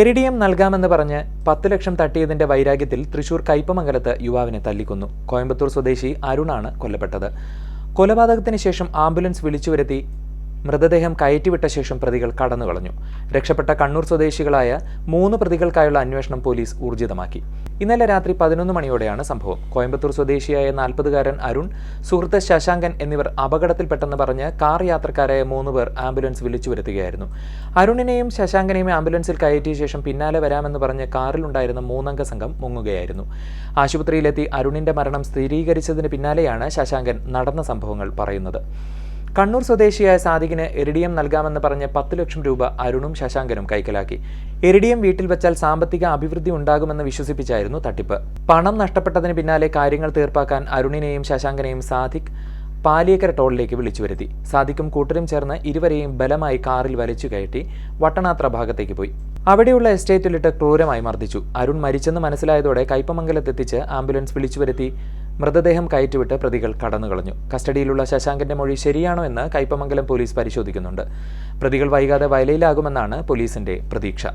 എറിഡിയം നൽകാമെന്ന് പറഞ്ഞ് പത്ത് ലക്ഷം തട്ടിയതിന്റെ വൈരാഗ്യത്തിൽ തൃശൂർ കയ്പമംഗലത്ത് യുവാവിനെ തല്ലിക്കൊന്നു. കോയമ്പത്തൂർ സ്വദേശി അരുണാണ് കൊല്ലപ്പെട്ടത്. കൊലപാതകത്തിന് ശേഷം ആംബുലൻസ് വിളിച്ചുവരുത്തി മൃതദേഹം കയറ്റിവിട്ട ശേഷം പ്രതികൾ കടന്നുകളഞ്ഞു. രക്ഷപ്പെട്ട കണ്ണൂർ സ്വദേശികളായ മൂന്ന് പ്രതികൾക്കായുള്ള അന്വേഷണം പോലീസ് ഊർജിതമാക്കി. ഇന്നലെ രാത്രി പതിനൊന്ന് മണിയോടെയാണ് സംഭവം. കോയമ്പത്തൂർ സ്വദേശിയായ നാൽപ്പതുകാരൻ അരുൺ സുഹൃത്ത് ശശാങ്കൻ എന്നിവർ അപകടത്തിൽപ്പെട്ടെന്ന് പറഞ്ഞ് കാർ യാത്രക്കാരായ മൂന്ന് പേർ ആംബുലൻസ് വിളിച്ചു വരുത്തുകയായിരുന്നു അരുണിനെയും ശശാങ്കനെയും ആംബുലൻസിൽ കയറ്റിയ ശേഷം പിന്നാലെ വരാമെന്ന് പറഞ്ഞ് കാറിലുണ്ടായിരുന്ന മൂന്നംഗ സംഘം മുങ്ങുകയായിരുന്നു. ആശുപത്രിയിലെത്തി അരുണിന്റെ മരണം സ്ഥിരീകരിച്ചതിന് പിന്നാലെയാണ് ശശാങ്കൻ നടന്ന സംഭവങ്ങൾ പറയുന്നത്. കണ്ണൂർ സ്വദേശിയായ സാദിഖിന് എരിഡിയം നൽകാമെന്ന് പറഞ്ഞ് പത്ത് ലക്ഷം രൂപ അരുണും ശശാങ്കനും കൈക്കലാക്കി. എരിഡിയം വീട്ടിൽ വെച്ചാൽ സാമ്പത്തിക അഭിവൃദ്ധി ഉണ്ടാകുമെന്ന് വിശ്വസിപ്പിച്ചായിരുന്നു തട്ടിപ്പ്. പണം നഷ്ടപ്പെട്ടതിന് പിന്നാലെ കാര്യങ്ങൾ തീർപ്പാക്കാൻ അരുണിനെയും ശശാങ്കനെയും സാദിഖ് പാലിയക്കര ടോളിലേക്ക് വിളിച്ചു വരുത്തി. സാദിഖും കൂട്ടരും ചേർന്ന് ഇരുവരെയും ബലമായി കാറിൽ വലിച്ചു കയറ്റി വട്ടണാത്ര ഭാഗത്തേക്ക് പോയി. അവിടെയുള്ള എസ്റ്റേറ്റിലിട്ട് ക്രൂരമായി മർദ്ദിച്ചു. അരുൺ മരിച്ചെന്ന് മനസ്സിലായതോടെ കൈപ്പമംഗലത്തെത്തിച്ച് ആംബുലൻസ് വിളിച്ചു വരുത്തി മൃതദേഹം കയറ്റിവിട്ട് പ്രതികൾ കടന്നുകളഞ്ഞു. കസ്റ്റഡിയിലുള്ള ശശാങ്കന്റെ മൊഴി ശരിയാണോ എന്ന് കൈപ്പമംഗലം പോലീസ് പരിശോധിക്കുന്നുണ്ട്. പ്രതികൾ വൈകാതെ വയലയിലാകുമെന്നാണ് പോലീസിന്റെ പ്രതീക്ഷ.